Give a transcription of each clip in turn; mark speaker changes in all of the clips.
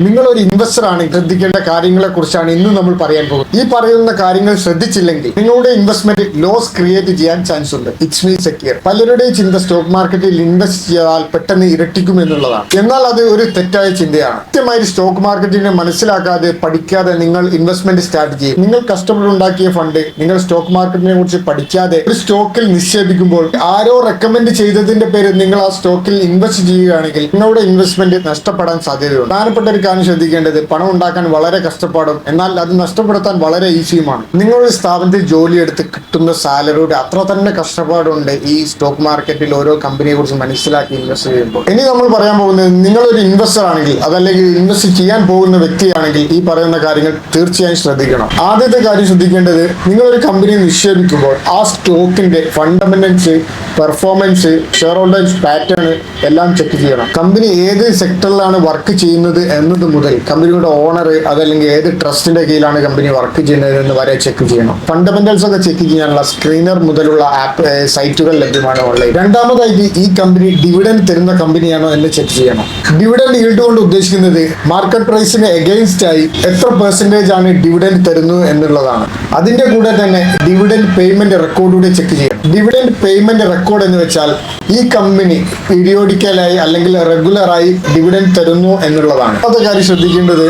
Speaker 1: നിങ്ങൾ ഒരു ഇൻവെസ്റ്റർ ആണ് ശ്രദ്ധിക്കേണ്ട കാര്യങ്ങളെ കുറിച്ചാണ് ഇന്ന് നമ്മൾ പറയാൻ പോകുന്നത്. ഈ പറയുന്ന കാര്യങ്ങൾ ശ്രദ്ധിച്ചില്ലെങ്കിൽ നിങ്ങളുടെ ഇൻവെസ്റ്റ്മെന്റ് ലോസ് ക്രിയേറ്റ് ചെയ്യാൻ ചാൻസ് ഉണ്ട്. ഇറ്റ്സ് മീ സെക്യൂർ പലരുടെയും ചിന്ത സ്റ്റോക്ക് മാർക്കറ്റിൽ ഇൻവെസ്റ്റ് ചെയ്താൽ പെട്ടെന്ന് ഇരട്ടിക്കും എന്നുള്ളതാണ്. എന്നാൽ അത് ഒരു തെറ്റായ ചിന്തയാണ്. കൃത്യമായി സ്റ്റോക്ക് മാർക്കറ്റിനെ മനസ്സിലാക്കാതെ പഠിക്കാതെ നിങ്ങൾ ഇൻവെസ്റ്റ്മെന്റ് സ്റ്റാർട്ട് ചെയ്യും. നിങ്ങൾ കസ്റ്റമർ ഉണ്ടാക്കിയ ഫണ്ട് നിങ്ങൾ സ്റ്റോക്ക് മാർക്കറ്റിനെ കുറിച്ച് പഠിക്കാതെ ഒരു സ്റ്റോക്കിൽ നിക്ഷേപിക്കുമ്പോൾ ആരോ റെക്കമെൻഡ് ചെയ്തതിന്റെ പേരിൽ നിങ്ങൾ ആ സ്റ്റോക്കിൽ ഇൻവെസ്റ്റ് ചെയ്യുകയാണെങ്കിൽ നിങ്ങളുടെ ഇൻവെസ്റ്റ്മെന്റ് നഷ്ടപ്പെടാൻ സാധ്യതയുണ്ട്. പ്രധാനപ്പെട്ട ഒരു കാര്യം ശ്രദ്ധിക്കേണ്ടത് പണം ഉണ്ടാക്കാൻ വളരെ കഷ്ടപ്പാടും. എന്നാൽ അത് നഷ്ടപ്പെടുത്താൻ വളരെ ഈസിയുമാണ്. നിങ്ങളുടെ സ്ഥാപനത്തിൽ ജോലിയെടുത്ത് കിട്ടുന്ന സാലറിയുടെ അത്ര തന്നെ കഷ്ടപ്പാടുണ്ട് ഈ സ്റ്റോക്ക് മാർക്കറ്റിൽ ഓരോ കമ്പനിയെ കുറിച്ച് മനസ്സിലാക്കി ഇൻവെസ്റ്റ് ചെയ്യുമ്പോൾ. ഇനി നമ്മൾ പറയാൻ പോകുന്നത് നിങ്ങളൊരു ഇൻവെസ്റ്റർ ആണെങ്കിൽ അതല്ലെങ്കിൽ ഇൻവെസ്റ്റ് ചെയ്യാൻ പോകുന്ന വ്യക്തിയാണെങ്കിൽ ഈ പറയുന്ന കാര്യങ്ങൾ തീർച്ചയായും ശ്രദ്ധിക്കണം. ആദ്യത്തെ കാര്യം ശ്രദ്ധിക്കേണ്ടത് നിങ്ങളൊരു കമ്പനി നിക്ഷേപിക്കുമ്പോൾ ആ സ്റ്റോക്കിന്റെ fundamentals performance share holders pattern എല്ലാം ചെക്ക് ചെയ്യണം. കമ്പനി ഏത് സെക്ടറിലാണ് വർക്ക് ചെയ്യുന്നത് എന്നത് മുതൽ കമ്പനിയുടെ ഓണർ അതല്ലെങ്കിൽ ഏത് ട്രസ്റ്റിന്റെ കീഴിലാണ് കമ്പനി വർക്ക് ചെയ്യുന്നത് എന്ന് വരെ ചെക്ക് ചെയ്യണം. ഫണ്ടമെന്റൽസ് ഒക്കെ ചെക്ക് ചെയ്യാനുള്ള സ്ക്രീനർ മുതലുള്ള ആപ്പ് സൈറ്റുകൾ ലഭ്യമാണ് ഓൺലൈൻ രണ്ടാമതായിട്ട് ഈ കമ്പനി ഡിവിഡൻഡ് തരുന്ന കമ്പനിയാണോ എന്ന് ചെക്ക് ചെയ്യണം. ഡിവിഡൻഡ് ഈൽഡ് കൊണ്ട് ഉദ്ദേശിക്കുന്നത് മാർക്കറ്റ് പ്രൈസിന് എഗെയിൻസ്റ്റ് ആയി എത്ര പെർസെന്റേജ് ആണ് ഡിവിഡൻഡ് തരുന്നു എന്നുള്ളതാണ്. അതിന്റെ കൂടെ തന്നെ ഡിവിഡൻഡ് പേയ്മെന്റ് റെക്കോർഡ് കൂടി ചെക്ക് ചെയ്യണം. ഡിവിഡൻഡ് പേയ്മെന്റ് റെക്കോർഡ് എന്ന് വെച്ചാൽ ഈ കമ്പനി പീരിയോഡിക്കലായി അല്ലെങ്കിൽ റെഗുലറായി ഡിവിഡൻഡ് തരുന്നു എന്നുള്ളതാണ്. അത് കാര്യം ശ്രദ്ധിക്കേണ്ടത്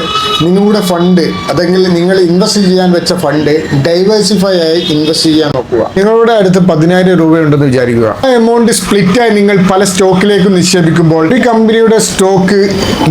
Speaker 1: നിങ്ങളുടെ ഫണ്ട് അല്ലെങ്കിൽ നിങ്ങൾ ഇൻവെസ്റ്റ് ചെയ്യാൻ വെച്ച ഫണ്ട് ഡൈവേഴ്സിഫൈ ആയി ഇൻവെസ്റ്റ് ചെയ്യാൻ നോക്കുക. നിങ്ങളുടെ അടുത്ത് പതിനായിരം രൂപയുണ്ടെന്ന് വിചാരിക്കുക. ആ എമൗണ്ട് സ്പ്ലിറ്റായി നിങ്ങൾ പല സ്റ്റോക്കിലേക്ക് നിക്ഷേപിക്കുമ്പോൾ ഈ കമ്പനിയുടെ സ്റ്റോക്ക്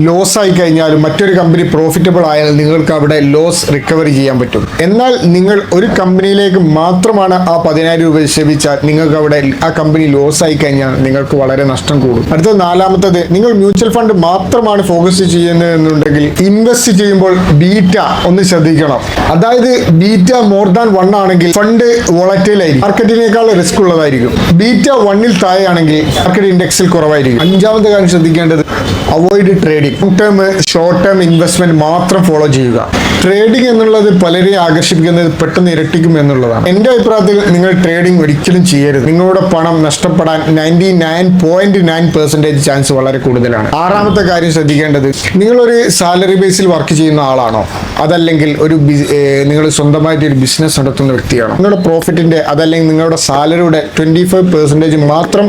Speaker 1: ലോസ് ആയി കഴിഞ്ഞാലും മറ്റൊരു കമ്പനി പ്രോഫിറ്റബിൾ ആയാൽ നിങ്ങൾക്ക് അവിടെ ലോസ് റിക്കവറി ചെയ്യാൻ പറ്റും. എന്നാൽ നിങ്ങൾ ഒരു കമ്പനിയിലേക്ക് മാത്രമാണ് ആ പതിനായിരം രൂപ നിക്ഷേപിച്ചാൽ നിങ്ങൾക്ക് അവിടെ ആ കമ്പനി ലോസ് ആയി കഴിഞ്ഞാൽ നിങ്ങൾക്ക് വളരെ നഷ്ടം കൂടും. അടുത്ത നാലാമത്തത് നിങ്ങൾ മ്യൂച്വൽ ഫണ്ട് മാത്രമാണ് ഫോക്കസ് ചെയ്യുന്നത് എന്നുണ്ടെങ്കിൽ ഇൻവെസ്റ്റ് ചെയ്യുമ്പോൾ ബീറ്റ ഒന്ന് ശ്രദ്ധിക്കണം. അതായത് ബീറ്റ മോർ ദാൻ വൺ ആണെങ്കിൽ ഫണ്ട് വോളറ്റൈൽ ആയിരിക്കും. മാർക്കറ്റിനേക്കാൾ റിസ്ക് ഉള്ളതായിരിക്കും. ബീറ്റ വണ്ണിൽ താഴെയാണെങ്കിൽ മാർക്കറ്റ് ഇൻഡെക്സിൽ കുറവായിരിക്കും. അഞ്ചാമത്തെ കാര്യം ശ്രദ്ധിക്കേണ്ടത് avoid trading long term short term investment മാത്രം ഫോളോ ചെയ്യുക. ട്രേഡിംഗ് എന്നുള്ളത് പലരെയും ആകർഷിപ്പിക്കുന്നത് പെട്ടെന്ന് ഇരട്ടിക്കും എന്നുള്ളതാണ്. എന്റെ അഭിപ്രായത്തിൽ നിങ്ങൾ ട്രേഡിംഗ് ഒരിക്കലും ചെയ്യരുത്. നിങ്ങളുടെ പണം നഷ്ടപ്പെടാൻ ninety nine point nine percentage chance വളരെ കൂടുതലാണ്. ആറാമത്തെ കാര്യം ശ്രദ്ധിക്കേണ്ടത് നിങ്ങളൊരു സാലറി ബേസിൽ വർക്ക് ചെയ്യുന്ന ആളാണോ? അതല്ലെങ്കിൽ ഒരു നിങ്ങൾ സ്വന്തമായിട്ട് ഒരു ബിസിനസ് നടത്തുന്ന വ്യക്തിയാണോ? നിങ്ങളുടെ പ്രോഫിറ്റിന്റെ അതല്ലെങ്കിൽ നിങ്ങളുടെ സാലറിയുടെ ട്വന്റി ഫൈവ് പെർസെന്റേജ് മാത്രം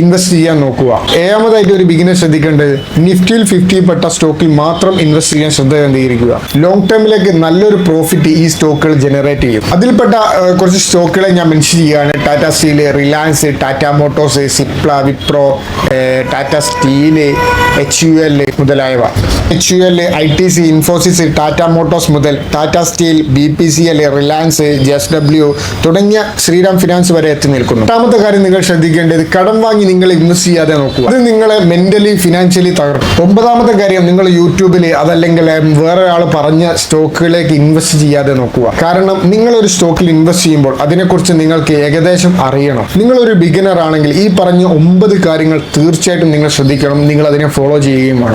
Speaker 1: ഇൻവെസ്റ്റ് ചെയ്യാൻ നോക്കുക. ഏഴാമതായിട്ട് ഒരു ബിഗിനർ ശ്രദ്ധിക്കേണ്ടത് നിഫ്റ്റിയിൽ ഫിഫ്റ്റി പെട്ട സ്റ്റോക്കിൽ മാത്രം ഇൻവെസ്റ്റ് ചെയ്യാൻ ശ്രദ്ധ കേന്ദ്രീകരിക്കുക. ലോങ് ടേമിലേക്ക് നല്ലൊരു പ്രോഫിറ്റ് ഈ സ്റ്റോക്കുകൾ ജനറേറ്റ് ചെയ്യും. അതിൽപ്പെട്ട കുറച്ച് സ്റ്റോക്കുകളെ ഞാൻ മെൻഷൻ ചെയ്യുകയാണ്. Tata Steel Reliance Tata Motors Cipla Wipro Tata Steel H U L മുതലായവ. H U L I T C Infosys Tata Motors മുതൽ Tata Steel B P C L Reliance J S W തുടങ്ങിയ Shriram finance വരെ എത്തി നിൽക്കുന്നു. രണ്ടാമത്തെ കാര്യം നിങ്ങൾ ശ്രദ്ധിക്കേണ്ടത് കടം വാങ്ങി നിങ്ങൾ ഇൻവെസ്റ്റ് ചെയ്യാതെ നോക്കുക. അത് നിങ്ങളെ മെന്റലി ഫിനാൻഷ്യലി തകർക്കും. ഒമ്പതാമത്തെ കാര്യം നിങ്ങൾ യൂട്യൂബിൽ അതല്ലെങ്കിൽ വേറെ ഒരാൾ പറഞ്ഞ സ്റ്റോക്കുകളിലേക്ക് ഇൻവെസ്റ്റ് ചെയ്യാതെ നോക്കുക. കാരണം നിങ്ങൾ ഒരു സ്റ്റോക്കിൽ ഇൻവെസ്റ്റ് ചെയ്യുമ്പോൾ അതിനെക്കുറിച്ച് നിങ്ങൾക്ക് ഏകദേശം അറിയണം. നിങ്ങൾ ഒരു ബിഗിനർ ആണെങ്കിൽ ഈ പറഞ്ഞ ഒമ്പത് കാര്യങ്ങൾ തീർച്ചയായിട്ടും നിങ്ങൾ ശ്രദ്ധിക്കണം. നിങ്ങൾ അതിനെ ഫോളോ ചെയ്യുകയും വേണം.